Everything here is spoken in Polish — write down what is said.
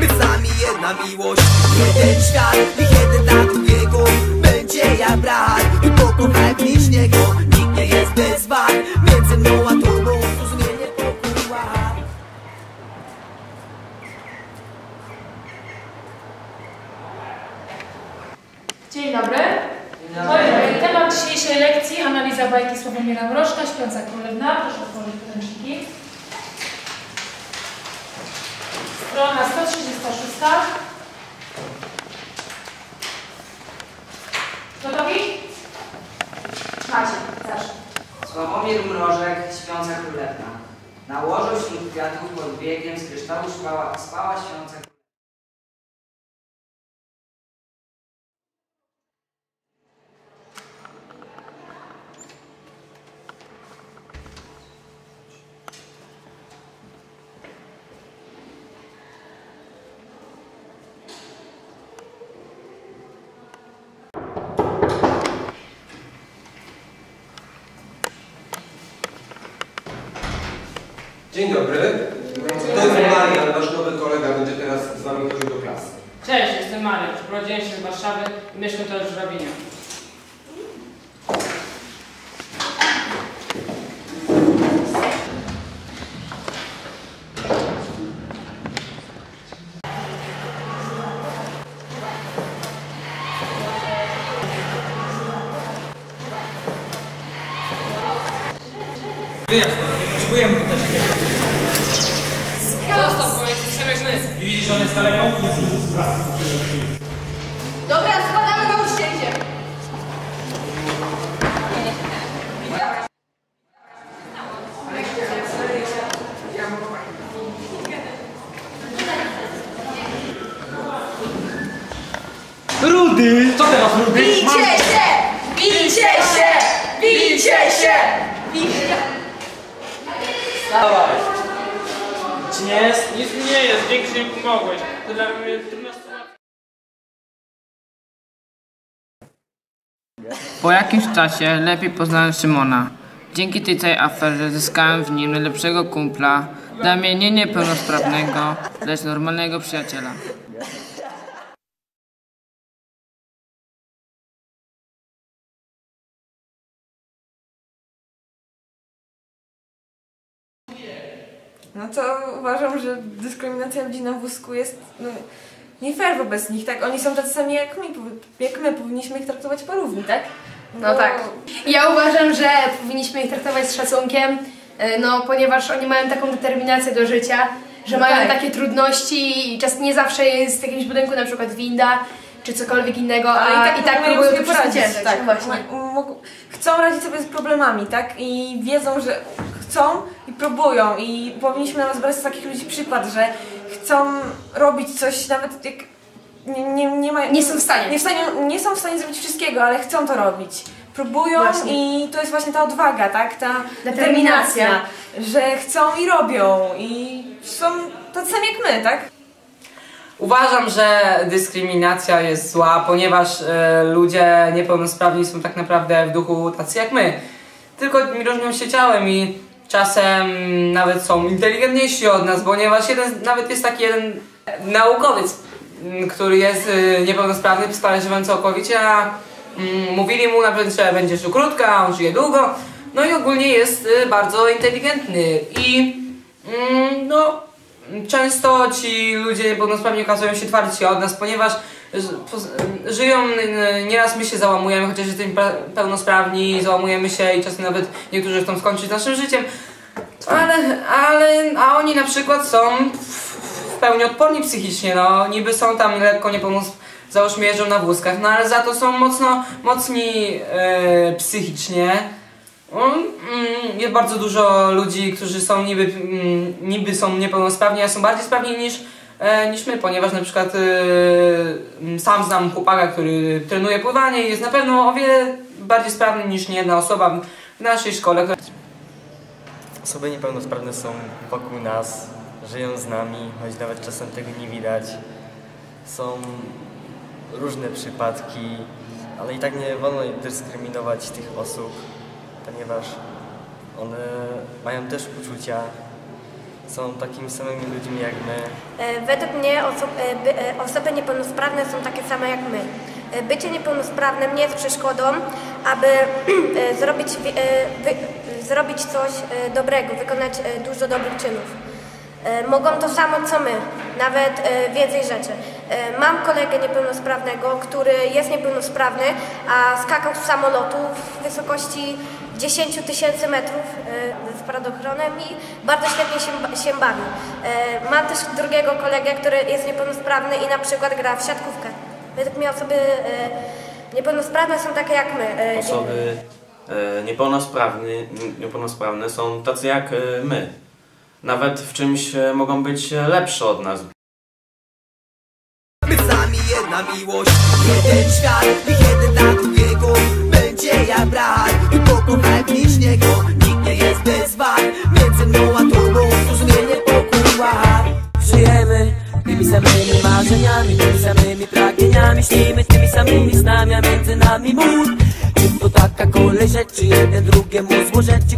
My sami jedna miłość Jeden świat i jeden dla drugiego Będzie jak brat I pokochaj bliźniego Nikt nie jest bez wad Między mną a tobą Zrozumienie pokój Dzień dobry. Oj, Temat dzisiejszej lekcji analiza bajki Sławomira Mrożka, Śpiąca Królewna. Proszę otworzyć podręczniki. Strona 136. Gotowi? Macie, zacznij. Sławomir Mrożek, śpiąca królewna. Na łożu wśród kwiatów pod biegiem z kryształu spała, spała śpiąca królewna. Dzień dobry. To jest Marian, nasz nowy kolega, będzie teraz z Wami chodził do klasy. Cześć, jestem Mariusz. Przyprowadziłem się z Warszawy i mieszkam teraz w Żurabinie. Zostaw, powiedz, chcemy my. Dobra, składamy nauczycielcie. Rudy! Co teraz, Rudy? Bijcie się! Bijcie się! Bijcie się! Bijcie Dawaj. Czy nie jest? Nic mi nie jest, dzięki, że mi pomogłeś. To dla mnie trudna sytuacja. Po jakimś czasie lepiej poznałem Szymona. Dzięki tej całej aferze zyskałem w nim najlepszego kumpla, dla mnie nie niepełnosprawnego, lecz normalnego przyjaciela. No to uważam, że dyskryminacja ludzi na wózku jest no, nie fair wobec nich, tak? Oni są tacy sami jak my, jak my, powinniśmy ich traktować porówni, tak? No tak. Ja uważam, że powinniśmy ich traktować z szacunkiem, e, no ponieważ oni mają taką determinację do życia, że No mają tak. takie trudności i czas nie zawsze jest w jakimś budynku na przykład winda czy cokolwiek innego, a, i tak, umieją próbują sobie to poradzić. Tak, właśnie. Chcą radzić sobie z problemami, tak? I wiedzą, że chcą i próbują i powinniśmy nawet brać z takich ludzi przykład, że chcą robić coś nawet jak nie, nie, nie, mają, Nie są w stanie. Nie, w stanie. nie są w stanie zrobić wszystkiego, ale chcą to robić. Próbują Właśnie. i to jest właśnie ta odwaga, tak? Ta Determinacja. determinacja, że chcą i robią i są tacy sami jak my, tak? Uważam, że dyskryminacja jest zła, ponieważ e, ludzie niepełnosprawni są tak naprawdę w duchu tacy jak my. Tylko różnią się ciałem i czasem nawet są inteligentniejsi od nas, ponieważ jeden, nawet jest taki jeden naukowiec, m, który jest e, niepełnosprawny, sparażywany całkowicie, a mm, mówili mu na przykład, że będzie żył krótko, a on żyje długo. No i ogólnie jest e, bardzo inteligentny i mm, no Często ci ludzie niepełnosprawni okazują się twardsi od nas, ponieważ żyją, n- nieraz my się załamujemy, chociaż jesteśmy pe- pełnosprawni, załamujemy się i czasem nawet niektórzy chcą skończyć naszym życiem. Ale, ale, a oni na przykład są w- pełni odporni psychicznie, no niby są tam lekko niepełnosprawni, załóżmy jeżdżą na wózkach, no ale za to są mocno, mocni e, psychicznie. Mm, Jest bardzo dużo ludzi, którzy są niby, mm, niby są niepełnosprawni, a są bardziej sprawni niż, e, niż my, ponieważ na przykład e, mm, sam znam chłopaka, który trenuje pływanie i jest na pewno o wiele bardziej sprawny niż niejedna osoba w naszej szkole. Osoby niepełnosprawne są wokół nas, żyją z nami, choć nawet czasem tego nie widać. Są różne przypadki, ale i tak nie wolno dyskryminować tych osób, ponieważ one mają też uczucia, są takimi samymi ludźmi jak my. E, Według mnie oso e, e, osoby niepełnosprawne są takie same jak my. Bycie niepełnosprawnym nie jest przeszkodą, aby zrobić, zrobić coś dobrego, wykonać dużo dobrych czynów. E, Mogą to samo co my, nawet e, więcej rzeczy. E, Mam kolegę niepełnosprawnego, który jest niepełnosprawny, a skakał z samolotu w wysokości 10 tysięcy metrów z spadochronem i bardzo świetnie się, ba- się bawi. Mam też drugiego kolegę, który jest niepełnosprawny i na przykład gra w siatkówkę. Według mnie osoby niepełnosprawne są takie jak my. Osoby niepełnosprawne, niepełnosprawne są tacy jak my. Nawet w czymś e, mogą być lepsze od nas. My sami jedna miłość, jeden świat Niech jeden dla drugiego będzie jak brat I pokochaj bliźniego, nikt nie jest bez wad. Między mną a tobą zrozumienie pokój. Żyjemy tymi samymi marzeniami, tymi samymi pragnieniami. Śnimy tymi samymi snami, a między nami mur. Czy to taka kolej rzeczy, jeden drugiemu zło rzeczy